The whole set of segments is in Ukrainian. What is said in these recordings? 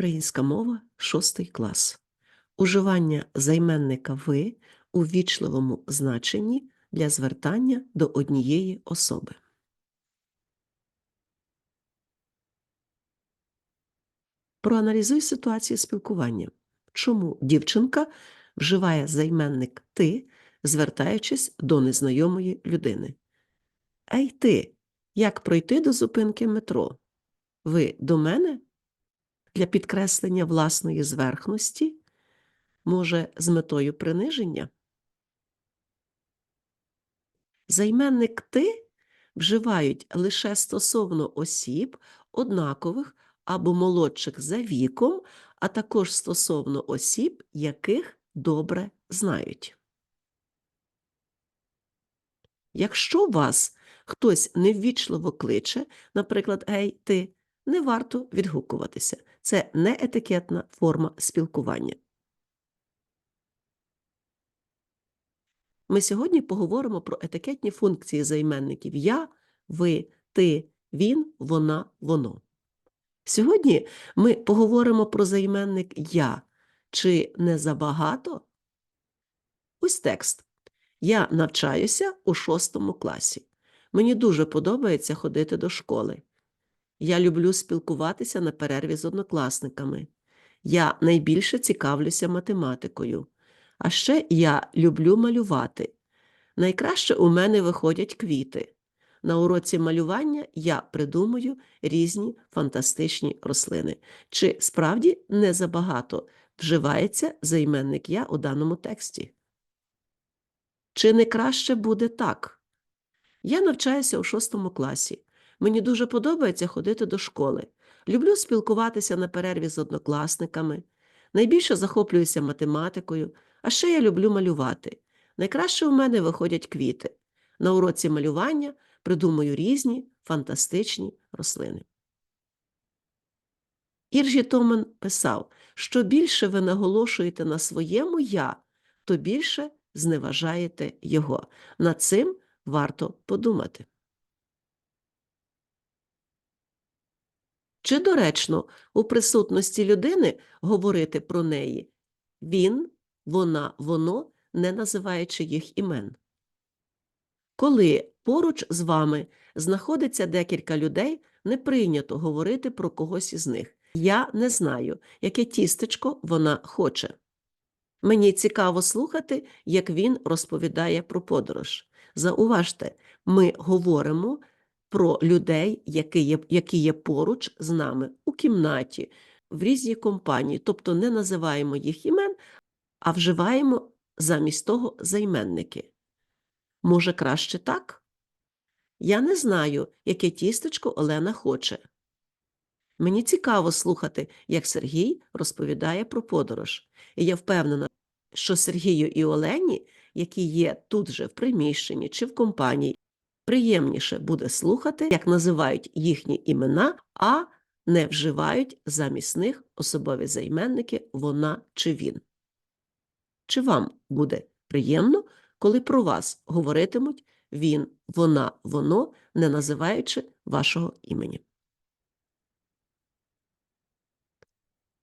Українська мова, шостий клас. Уживання займенника ви у ввічливому значенні для звертання до однієї особи. Проаналізуй ситуацію спілкування. Чому дівчинка вживає займенник ти, звертаючись до незнайомої людини? Ей ти, як пройти до зупинки метро? Ви до мене? Для підкреслення власної зверхності? Може, з метою приниження? Займенник ти вживають лише стосовно осіб, однакових або молодших за віком, а також стосовно осіб, яких добре знають. Якщо вас хтось неввічливо кличе, наприклад, «Ей, ти», не варто відгукуватися. Це не етикетна форма спілкування. Ми сьогодні поговоримо про етикетні функції займенників я, ви, ти, він, вона, воно. Сьогодні ми поговоримо про займенник я. Чи не забагато? Ось текст. Я навчаюся у шостому класі. Мені дуже подобається ходити до школи. Я люблю спілкуватися на перерві з однокласниками. Я найбільше цікавлюся математикою. А ще я люблю малювати. Найкраще у мене виходять квіти. На уроці малювання я придумую різні фантастичні рослини. Чи справді не забагато вживається займенник я у даному тексті? Чи не краще буде так? Я навчаюся у шостому класі. Мені дуже подобається ходити до школи. Люблю спілкуватися на перерві з однокласниками. Найбільше захоплююся математикою, а ще я люблю малювати. Найкраще у мене виходять квіти. На уроці малювання придумую різні фантастичні рослини. Іржі Томен писав, що більше ви наголошуєте на своєму я, то більше зневажаєте його. Над цим варто подумати. Чи доречно у присутності людини говорити про неї він, вона, воно, не називаючи їх імен? Коли поруч з вами знаходиться декілька людей, не прийнято говорити про когось із них. Я не знаю, яке тістечко вона хоче. Мені цікаво слухати, як він розповідає про подорож. Зауважте, ми говоримо про людей, які є, які є поруч з нами у кімнаті, в різній компанії, тобто не називаємо їх імен, а вживаємо замість того займенники. Може, краще так? Я не знаю, яке тістечко Олена хоче. Мені цікаво слухати, як Сергій розповідає про подорож. І я впевнена, що Сергію і Олені, які є тут же в приміщенні чи в компанії, приємніше буде слухати, як називають їхні імена, а не вживають замість них особові займенники вона чи він. Чи вам буде приємно, коли про вас говоритимуть він, вона, воно, не називаючи вашого імені?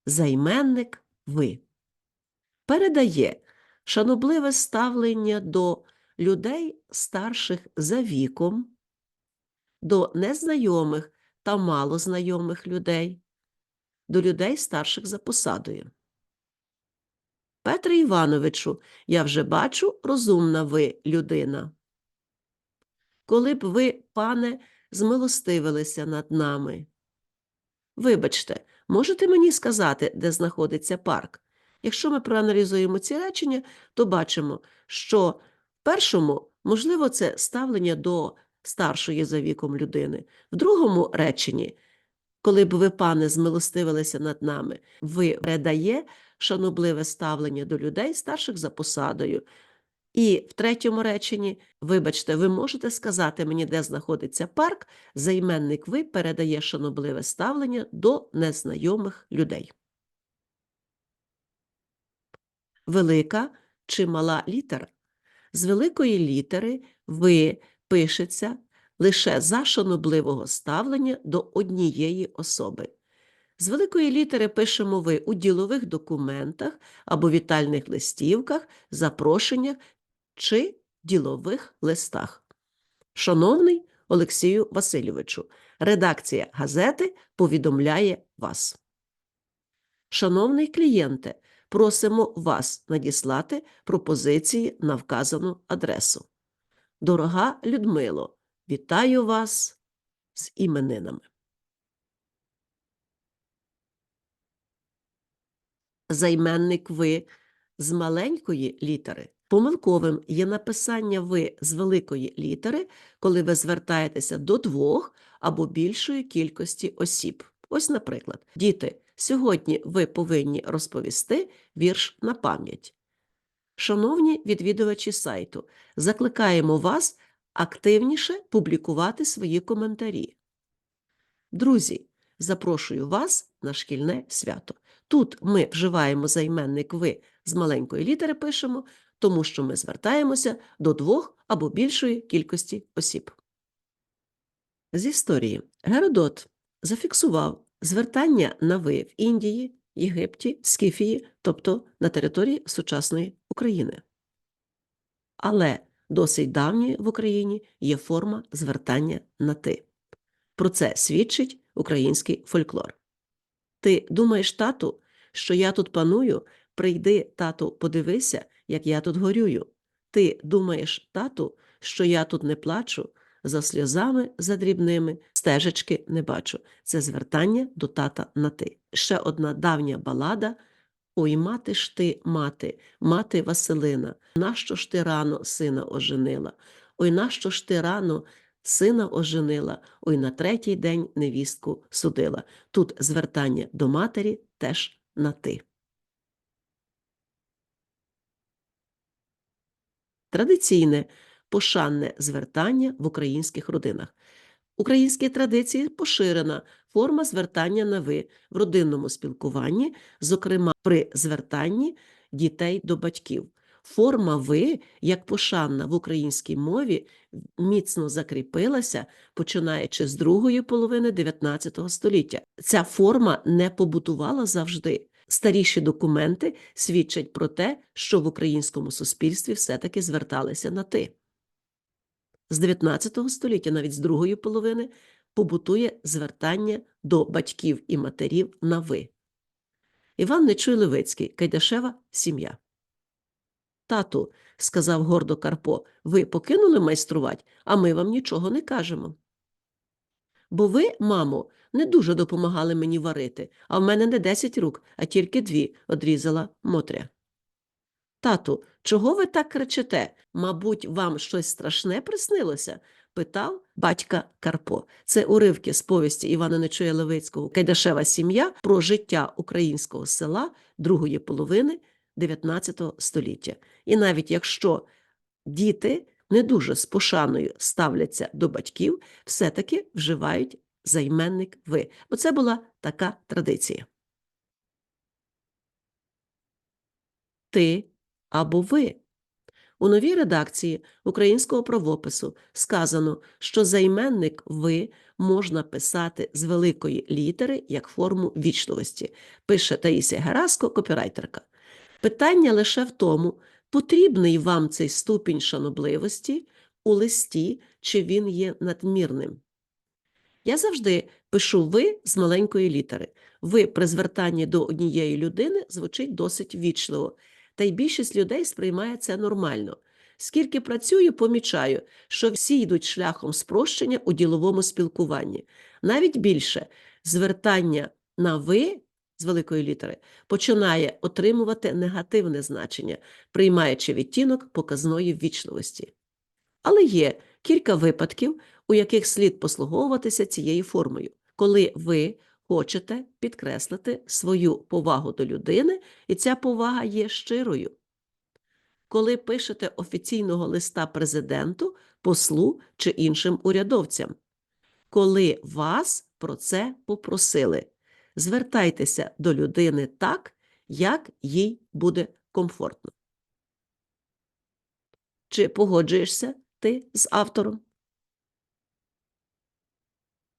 Займенник ви передає шанобливе ставлення до людей старших за віком, до незнайомих та малознайомих людей, до людей старших за посадою. Петре Івановичу, я вже бачу, розумна ви людина. Коли б ви, пане, змилостивилися над нами. Вибачте, можете мені сказати, де знаходиться парк? Якщо ми проаналізуємо ці речення, то бачимо, що першому, можливо, це ставлення до старшої за віком людини, в другому реченні, коли б ви, пане, змилостивилися над нами, ви передає шанобливе ставлення до людей, старших за посадою. І в третьому реченні, вибачте, ви можете сказати мені, де знаходиться парк, займенник ви передає шанобливе ставлення до незнайомих людей. Велика чи мала літера? З великої літери ви пишеться лише за шанобливого ставлення до однієї особи. З великої літери пишемо ви у ділових документах або вітальних листівках, запрошеннях чи ділових листах. Шановний Олексію Васильовичу, редакція газети повідомляє вас. Шановний клієнте, просимо вас надіслати пропозиції на вказану адресу. Дорога Людмило, вітаю вас з іменинами. Займенник ви з маленької літери. Помилковим є написання ви з великої літери, коли ви звертаєтеся до двох або більшої кількості осіб. Ось, наприклад, діти, сьогодні ви повинні розповісти вірш на пам'ять. Шановні відвідувачі сайту, закликаємо вас активніше публікувати свої коментарі. Друзі, запрошую вас на шкільне свято. Тут ми вживаємо займенник ви з маленької літери пишемо, тому що ми звертаємося до двох або більшої кількості осіб. З історії Геродот зафіксував звертання на ви в Індії, Єгипті, Скіфії, тобто на території сучасної України. Але досить давньою в Україні є форма звертання на ти. Про це свідчить український фольклор. Ти думаєш, тату, що я тут паную? Прийди, тату, подивися, як я тут горюю. Ти думаєш, тату, що я тут не плачу, за сльозами за дрібними стежечки не бачу. Це звертання до тата на ти. Ще одна давня балада. Ой, мати ж ти, мати, мати Василина, нащо ж ти рано сина оженила? Ой, нащо ж ти рано сина оженила, ой на третій день невістку судила. Тут звертання до матері теж на ти. Традиційне пошанне звертання в українських родинах. Українські традиції поширена форма звертання на ви в родинному спілкуванні, зокрема при звертанні дітей до батьків. Форма ви, як пошанна в українській мові, міцно закріпилася, починаючи з другої половини 19 століття. Ця форма не побутувала завжди. Старіші документи свідчать про те, що в українському суспільстві все-таки зверталися на ти. З 19 століття, навіть з другої половини, побутує звертання до батьків і матерів на ви. Іван Нечуй Левицький, Кайдашева сім'я. Тату, сказав гордо Карпо, ви покинули майструвати, а ми вам нічого не кажемо. Бо ви, мамо, не дуже допомагали мені варити, а в мене не десять рук, а тільки дві, одрізала Мотря. Тату, чого ви так кричите? Мабуть, вам щось страшне приснилося? питав батька Карпо. Це уривки з повісті Івана Нечуя Левицького Кайдашева сім'я про життя українського села другої половини 19 століття. І навіть якщо діти не дуже з пошаною ставляться до батьків, все-таки вживають займенник ви, бо це була така традиція. Ти або ви. У новій редакції українського правопису сказано, що займенник ви можна писати з великої літери як форму вічливості, пише Таїсія Гераско, копірайтерка. Питання лише в тому, потрібний вам цей ступінь шанобливості у листі, чи він є надмірним. Я завжди пишу ви з маленької літери. Ви при звертанні до однієї людини звучить досить вічливо, та й більшість людей сприймає це нормально. Скільки працюю, помічаю, що всі йдуть шляхом спрощення у діловому спілкуванні. Навіть більше звертання на ви з великої літери починає отримувати негативне значення, приймаючи відтінок показної ввічливості. Але є кілька випадків, у яких слід послуговуватися цією формою, коли ви хочете підкреслити свою повагу до людини, і ця повага є щирою. Коли пишете офіційного листа президенту, послу чи іншим урядовцям, коли вас про це попросили, звертайтеся до людини так, як їй буде комфортно. Чи погоджуєшся ти з автором?